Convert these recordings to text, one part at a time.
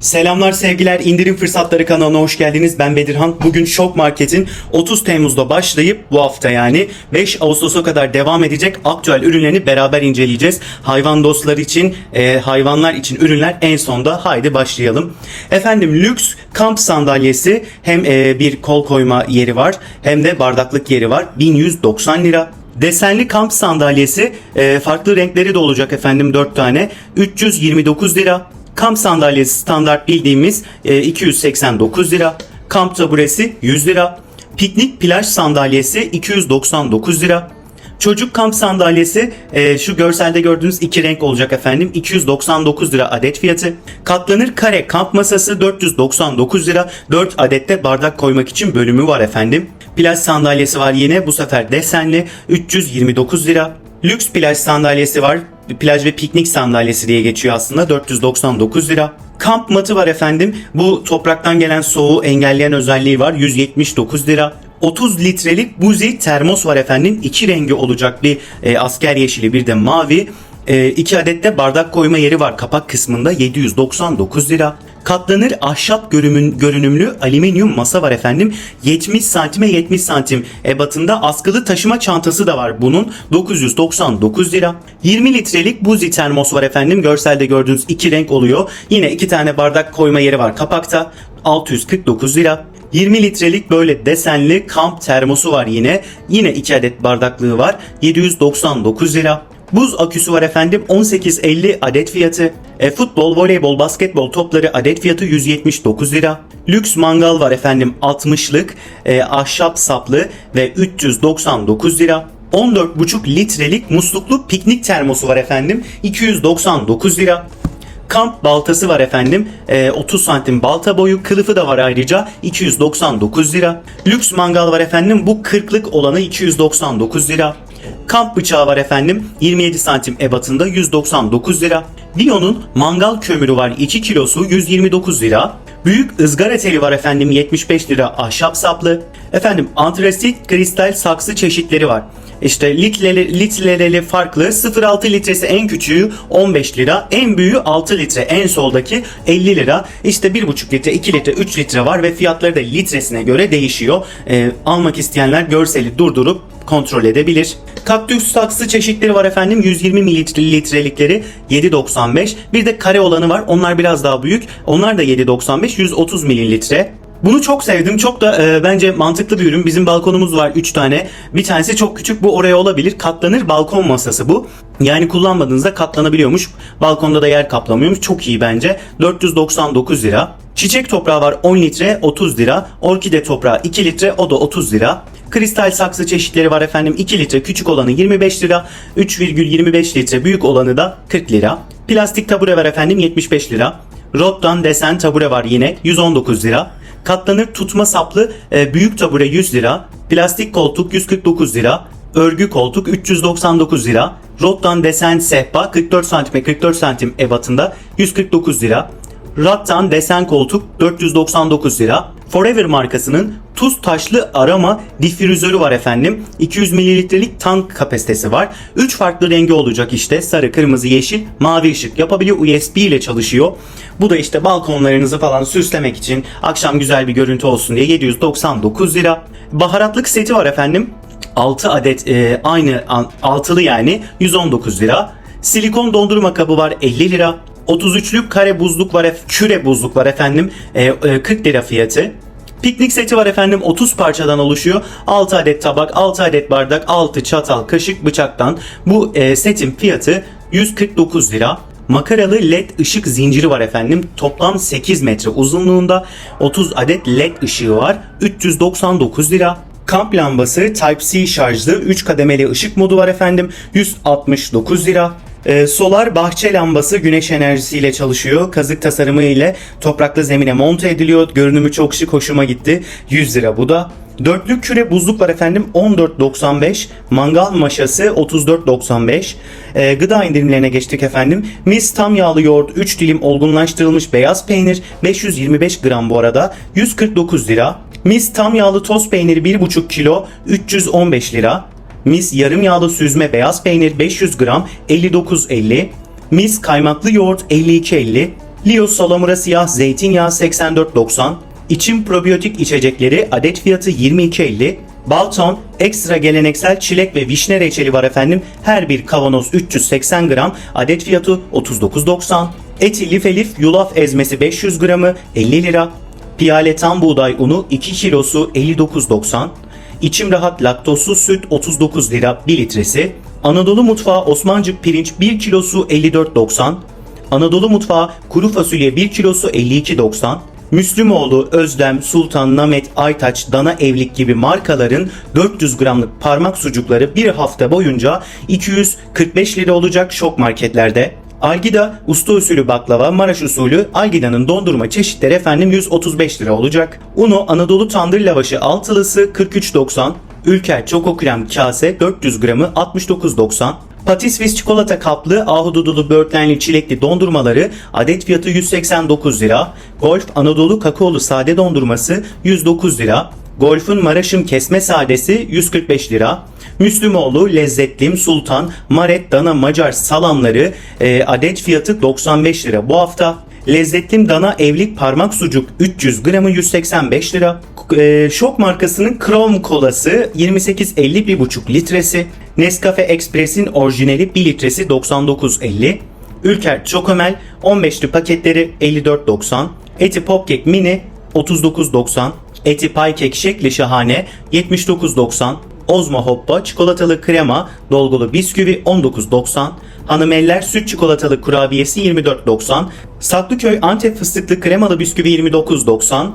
Selamlar sevgiler indirim fırsatları kanalına hoş geldiniz. Ben Bedirhan. Bugün Şok Market'in 30 Temmuz'da başlayıp bu hafta yani 5 Ağustos'a kadar devam edecek aktüel ürünlerini beraber inceleyeceğiz. Hayvan dostları için, e, hayvanlar için ürünler en sonda. Haydi başlayalım. Efendim lüks kamp sandalyesi hem e, bir kol koyma yeri var hem de bardaklık yeri var. 1190 lira. Desenli kamp sandalyesi e, farklı renkleri de olacak efendim 4 tane. 329 lira. Kamp sandalyesi standart bildiğimiz e, 289 lira. Kamp taburesi 100 lira. Piknik plaj sandalyesi 299 lira. Çocuk kamp sandalyesi e, şu görselde gördüğünüz iki renk olacak efendim. 299 lira adet fiyatı. Katlanır kare kamp masası 499 lira. 4 adette bardak koymak için bölümü var efendim. Plaj sandalyesi var yine bu sefer desenli 329 lira. Lüks plaj sandalyesi var. Plaj ve piknik sandalyesi diye geçiyor aslında 499 lira. Kamp matı var efendim. Bu topraktan gelen soğuğu engelleyen özelliği var 179 lira. 30 litrelik buzi termos var efendim. İki rengi olacak bir e, asker yeşili bir de mavi. E, iki adet de bardak koyma yeri var kapak kısmında 799 lira. Katlanır ahşap görünüm, görünümlü alüminyum masa var efendim. 70 santime 70 santim ebatında askılı taşıma çantası da var bunun. 999 lira. 20 litrelik buzi termos var efendim. Görselde gördüğünüz iki renk oluyor. Yine iki tane bardak koyma yeri var kapakta. 649 lira. 20 litrelik böyle desenli kamp termosu var yine. Yine 2 adet bardaklığı var. 799 lira. Buz aküsü var efendim 18.50 adet fiyatı. E, futbol, voleybol, basketbol topları adet fiyatı 179 lira. Lüks mangal var efendim 60'lık e, ahşap saplı ve 399 lira. 14,5 litrelik musluklu piknik termosu var efendim 299 lira. Kamp baltası var efendim. Ee, 30 santim balta boyu. Kılıfı da var ayrıca. 299 lira. Lüks mangal var efendim. Bu 40'lık olanı 299 lira. Kamp bıçağı var efendim. 27 santim ebatında 199 lira. Dion'un mangal kömürü var 2 kilosu 129 lira. Büyük ızgara teli var efendim 75 lira ahşap saplı. Efendim antresit kristal saksı çeşitleri var. İşte litreli, litreleri farklı. 0.6 litresi en küçüğü 15 lira. En büyüğü 6 litre. En soldaki 50 lira. İşte 1.5 litre, 2 litre, 3 litre var ve fiyatları da litresine göre değişiyor. Ee, almak isteyenler görseli durdurup kontrol edebilir. Kaktüs saksı çeşitleri var efendim. 120 mililitrelikleri 7.95. Bir de kare olanı var. Onlar biraz daha büyük. Onlar da 7.95. 130 mililitre. Bunu çok sevdim. Çok da e, bence mantıklı bir ürün. Bizim balkonumuz var 3 tane. Bir tanesi çok küçük. Bu oraya olabilir. Katlanır balkon masası bu. Yani kullanmadığınızda katlanabiliyormuş. Balkonda da yer kaplamıyormuş. Çok iyi bence. 499 lira. Çiçek toprağı var 10 litre 30 lira. Orkide toprağı 2 litre o da 30 lira. Kristal saksı çeşitleri var efendim 2 litre küçük olanı 25 lira. 3,25 litre büyük olanı da 40 lira. Plastik tabure var efendim 75 lira. Rottan desen tabure var yine 119 lira. Katlanır tutma saplı e, büyük tabure 100 lira. Plastik koltuk 149 lira. Örgü koltuk 399 lira. Rottan desen sehpa 44 santime 44 santim ebatında 149 lira. Rattan desen koltuk 499 lira. Forever markasının tuz taşlı arama difüzörü var efendim. 200 mililitrelik tank kapasitesi var. 3 farklı rengi olacak işte. Sarı, kırmızı, yeşil, mavi ışık yapabiliyor. USB ile çalışıyor. Bu da işte balkonlarınızı falan süslemek için akşam güzel bir görüntü olsun diye 799 lira. Baharatlık seti var efendim. 6 adet e, aynı altılı yani 119 lira. Silikon dondurma kabı var 50 lira. 33'lük kare buzluk var, küre buzluk var efendim. E, e, 40 lira fiyatı. Piknik seti var efendim 30 parçadan oluşuyor. 6 adet tabak, 6 adet bardak, 6 çatal, kaşık, bıçaktan. Bu e, setin fiyatı 149 lira. Makaralı led ışık zinciri var efendim. Toplam 8 metre uzunluğunda 30 adet led ışığı var. 399 lira. Kamp lambası Type-C şarjlı 3 kademeli ışık modu var efendim. 169 lira. Ee, solar bahçe lambası güneş enerjisiyle çalışıyor. Kazık tasarımı ile topraklı zemine monte ediliyor. Görünümü çok şık hoşuma gitti. 100 lira bu da. Dörtlük küre buzluk var efendim 14.95. Mangal maşası 34.95. Ee, gıda indirimlerine geçtik efendim. Mis tam yağlı yoğurt 3 dilim olgunlaştırılmış beyaz peynir 525 gram bu arada 149 lira. Mis tam yağlı toz peyniri 1,5 kilo 315 lira. Mis yarım yağlı süzme beyaz peynir 500 gram 59.50. Mis kaymaklı yoğurt 52.50, Lio salamura siyah zeytinyağı 84.90, İçim probiyotik içecekleri adet fiyatı 22.50, Balton ekstra geleneksel çilek ve vişne reçeli var efendim. Her bir kavanoz 380 gram adet fiyatı 39.90. Eti lif elif yulaf ezmesi 500 gramı 50 lira. Piyale tam buğday unu 2 kilosu 59.90. İçim rahat laktozsuz süt 39 lira 1 litresi. Anadolu mutfağı Osmancık pirinç 1 kilosu 54.90. Anadolu mutfağı kuru fasulye 1 kilosu 52.90. Müslümoğlu, Özlem, Sultan, Namet, Aytaç, Dana Evlik gibi markaların 400 gramlık parmak sucukları bir hafta boyunca 245 lira olacak şok marketlerde. Algida usta usulü baklava, Maraş usulü Algida'nın dondurma çeşitleri efendim 135 lira olacak. Uno Anadolu tandır lavaşı altılısı 43.90. Ülker Çoko Krem kase 400 gramı 69.90. Patisvis çikolata kaplı ahududulu böğürtlenli çilekli dondurmaları adet fiyatı 189 lira. Golf Anadolu kakaolu sade dondurması 109 lira. Golf'un Maraş'ın kesme sadesi 145 lira. Müslümoğlu Lezzetlim Sultan Maret Dana Macar salamları e, adet fiyatı 95 lira bu hafta. Lezzetlim Dana Evlik Parmak Sucuk 300 gramı 185 lira. E, Şok markasının Chrome kolası 28.50 1,5 litresi. Nescafe Express'in orijinali 1 litresi 99.50. Ülker Çokomel 15'li paketleri 54.90. Eti Popkek Mini 39.90. Eti pay kek şekli şahane 79.90. Ozma Hoppa çikolatalı krema dolgulu bisküvi 19.90. Hanımeller süt çikolatalı kurabiyesi 24.90. Saklıköy Antep fıstıklı kremalı bisküvi 29.90.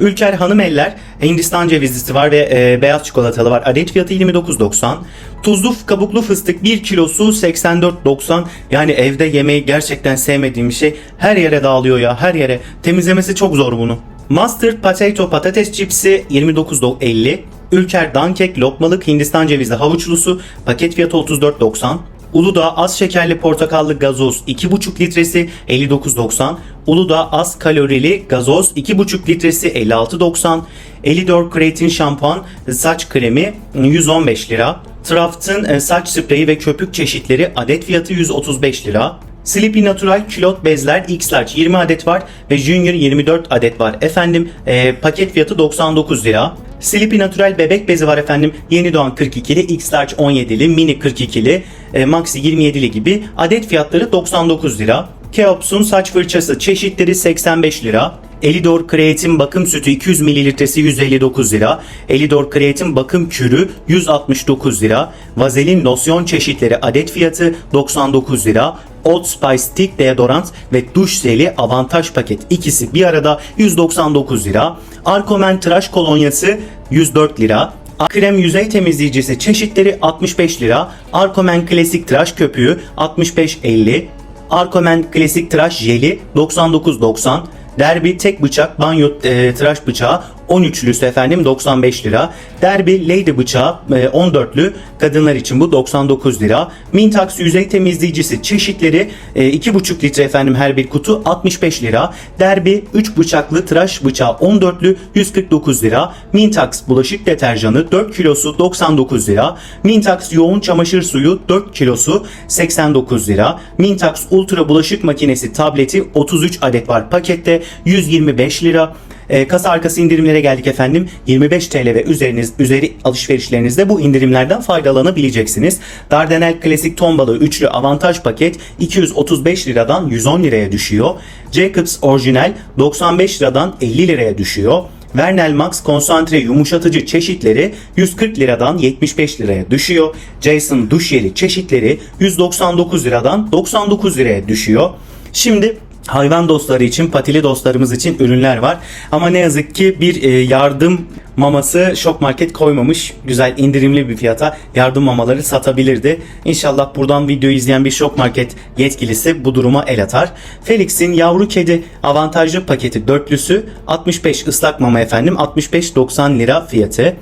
Ülker Hanımeller Hindistan cevizlisi var ve e, beyaz çikolatalı var. Adet fiyatı 29.90. Tuzlu kabuklu fıstık 1 kilosu 84.90. Yani evde yemeği gerçekten sevmediğim bir şey. Her yere dağılıyor ya her yere. Temizlemesi çok zor bunu. Mustard Potato patates cipsi 29.50. Ülker Dankek lokmalık Hindistan cevizli havuçlusu paket fiyatı 34.90. Uludağ az şekerli portakallı gazoz 2,5 litresi 59.90. Uludağ az kalorili gazoz 2,5 litresi 56.90. Elidor Creatine şampuan saç kremi 115 lira. Traft'ın e, saç spreyi ve köpük çeşitleri adet fiyatı 135 lira. Sleepy Natural külot bezler X large 20 adet var ve Junior 24 adet var. Efendim e, paket fiyatı 99 lira. Sleepy Natural bebek bezi var efendim. Yeni doğan 42'li, X large 17'li, mini 42'li, e, maxi 27'li gibi. Adet fiyatları 99 lira. Keops'un saç fırçası çeşitleri 85 lira. Elidor Kreatin bakım sütü 200 mililitresi 159 lira. Elidor Kreatin bakım kürü 169 lira. Vazelin losyon çeşitleri adet fiyatı 99 lira. Old Spice Stick deodorant ve duş jeli avantaj paket ikisi bir arada 199 lira. Arkomen tıraş kolonyası 104 lira. Krem yüzey temizleyicisi çeşitleri 65 lira. Arkomen klasik tıraş köpüğü 65.50. Arkomen klasik tıraş jeli 99.90. Derby tek bıçak banyo e, tıraş bıçağı 13'lüsü efendim 95 lira. Derby Lady bıçağı e, 14'lü kadınlar için bu 99 lira. Mintax yüzey temizleyicisi çeşitleri e, 2,5 litre efendim her bir kutu 65 lira. Derby 3 bıçaklı tıraş bıçağı 14'lü 149 lira. Mintax bulaşık deterjanı 4 kilosu 99 lira. Mintax yoğun çamaşır suyu 4 kilosu 89 lira. Mintax ultra bulaşık makinesi tableti 33 adet var pakette 125 lira. E, kasa arkası indirimlere geldik efendim. 25 TL ve üzeriniz üzeri alışverişlerinizde bu indirimlerden faydalanabileceksiniz. Dardanel Klasik ton balığı üçlü avantaj paket 235 liradan 110 liraya düşüyor. Jacobs orijinal 95 liradan 50 liraya düşüyor. Vernel Max konsantre yumuşatıcı çeşitleri 140 liradan 75 liraya düşüyor. Jason duş jeli çeşitleri 199 liradan 99 liraya düşüyor. Şimdi hayvan dostları için, patili dostlarımız için ürünler var. Ama ne yazık ki bir e, yardım maması şok market koymamış. Güzel indirimli bir fiyata yardım mamaları satabilirdi. İnşallah buradan videoyu izleyen bir şok market yetkilisi bu duruma el atar. Felix'in yavru kedi avantajlı paketi dörtlüsü 65 ıslak mama efendim 65.90 lira fiyatı.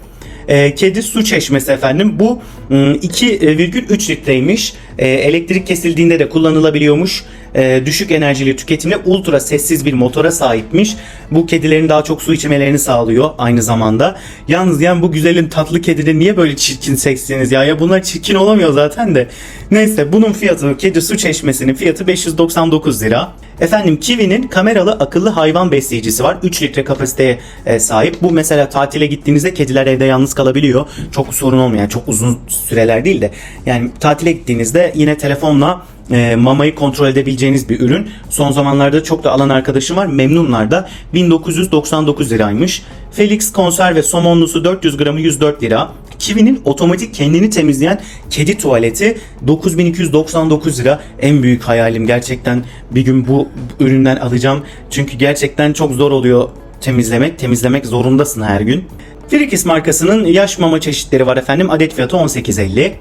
E, kedi su çeşmesi efendim bu ım, 2,3 litreymiş. E, elektrik kesildiğinde de kullanılabiliyormuş. E, düşük enerjili tüketimle ultra sessiz bir motora sahipmiş. Bu kedilerin daha çok su içmelerini sağlıyor aynı zamanda. Yalnız yani bu güzelin tatlı kedide niye böyle çirkin seksiniz ya? Ya bunlar çirkin olamıyor zaten de. Neyse bunun fiyatı kedi su çeşmesinin fiyatı 599 lira. Efendim Kiwi'nin kameralı akıllı hayvan besleyicisi var. 3 litre kapasiteye e, sahip. Bu mesela tatile gittiğinizde kediler evde yalnız kalabiliyor. Çok sorun olmuyor. Yani çok uzun süreler değil de. Yani tatile gittiğinizde yine telefonla e, mamayı kontrol edebileceğiniz bir ürün. Son zamanlarda çok da alan arkadaşım var. Memnunlar da 1999 liraymış. Felix konserve somonlusu 400 gramı 104 lira. Kiwi'nin otomatik kendini temizleyen kedi tuvaleti 9299 lira. En büyük hayalim gerçekten bir gün bu üründen alacağım. Çünkü gerçekten çok zor oluyor temizlemek. Temizlemek zorundasın her gün. Frikis markasının yaş mama çeşitleri var efendim. Adet fiyatı 18.50.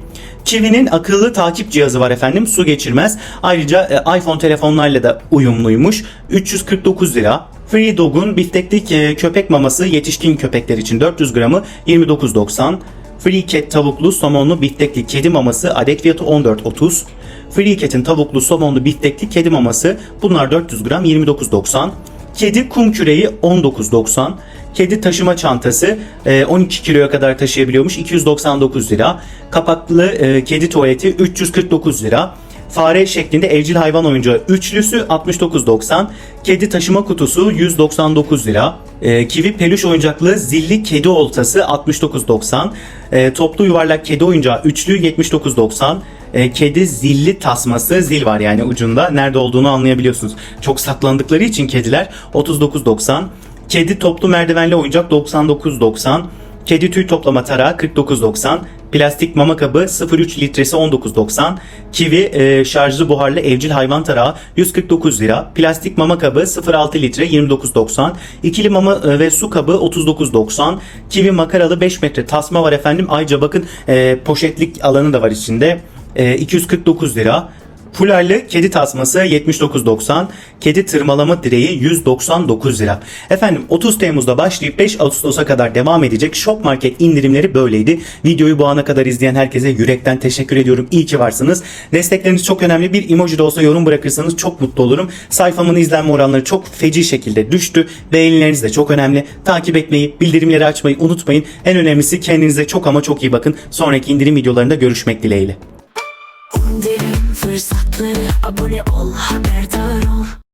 Kiwi'nin akıllı takip cihazı var efendim. Su geçirmez. Ayrıca e, iPhone telefonlarla da uyumluymuş. 349 lira. Free Dog'un bifteklik e, köpek maması yetişkin köpekler için 400 gramı 29.90. Free Cat tavuklu somonlu biftekli kedi maması adet fiyatı 14.30. Free Cat'in tavuklu somonlu biftekli kedi maması bunlar 400 gram 29.90. Kedi kum küreği 19.90. Kedi taşıma çantası e, 12 kiloya kadar taşıyabiliyormuş 299 lira. Kapaklı e, kedi tuvaleti 349 lira. Fare şeklinde evcil hayvan oyuncağı üçlüsü 69.90. Kedi taşıma kutusu 199 lira. E, kivi peluş oyuncaklı zilli kedi oltası 69.90. E, toplu yuvarlak kedi oyuncağı üçlü 79.90. E, kedi zilli tasması zil var yani ucunda. Nerede olduğunu anlayabiliyorsunuz. Çok saklandıkları için kediler 39.90. Kedi toplu merdivenli oyuncak 99.90. Kedi tüy toplama tarağı 49.90. Plastik mama kabı 0.3 litresi 19.90. Kivi e, şarjlı buharlı evcil hayvan tarağı 149 lira. Plastik mama kabı 0.6 litre 29.90. İkili mama e, ve su kabı 39.90. Kivi makaralı 5 metre tasma var efendim. Ayrıca bakın e, poşetlik alanı da var içinde. E, 249 lira. Fularlı kedi tasması 79.90, kedi tırmalama direği 199 lira. Efendim 30 Temmuz'da başlayıp 5 Ağustos'a kadar devam edecek Shop Market indirimleri böyleydi. Videoyu bu ana kadar izleyen herkese yürekten teşekkür ediyorum. İyi ki varsınız. Destekleriniz çok önemli. Bir emoji de olsa yorum bırakırsanız çok mutlu olurum. Sayfamın izlenme oranları çok feci şekilde düştü. Beğenileriniz de çok önemli. Takip etmeyi, bildirimleri açmayı unutmayın. En önemlisi kendinize çok ama çok iyi bakın. Sonraki indirim videolarında görüşmek dileğiyle. İndirim fırsatları abone ol haberdar ol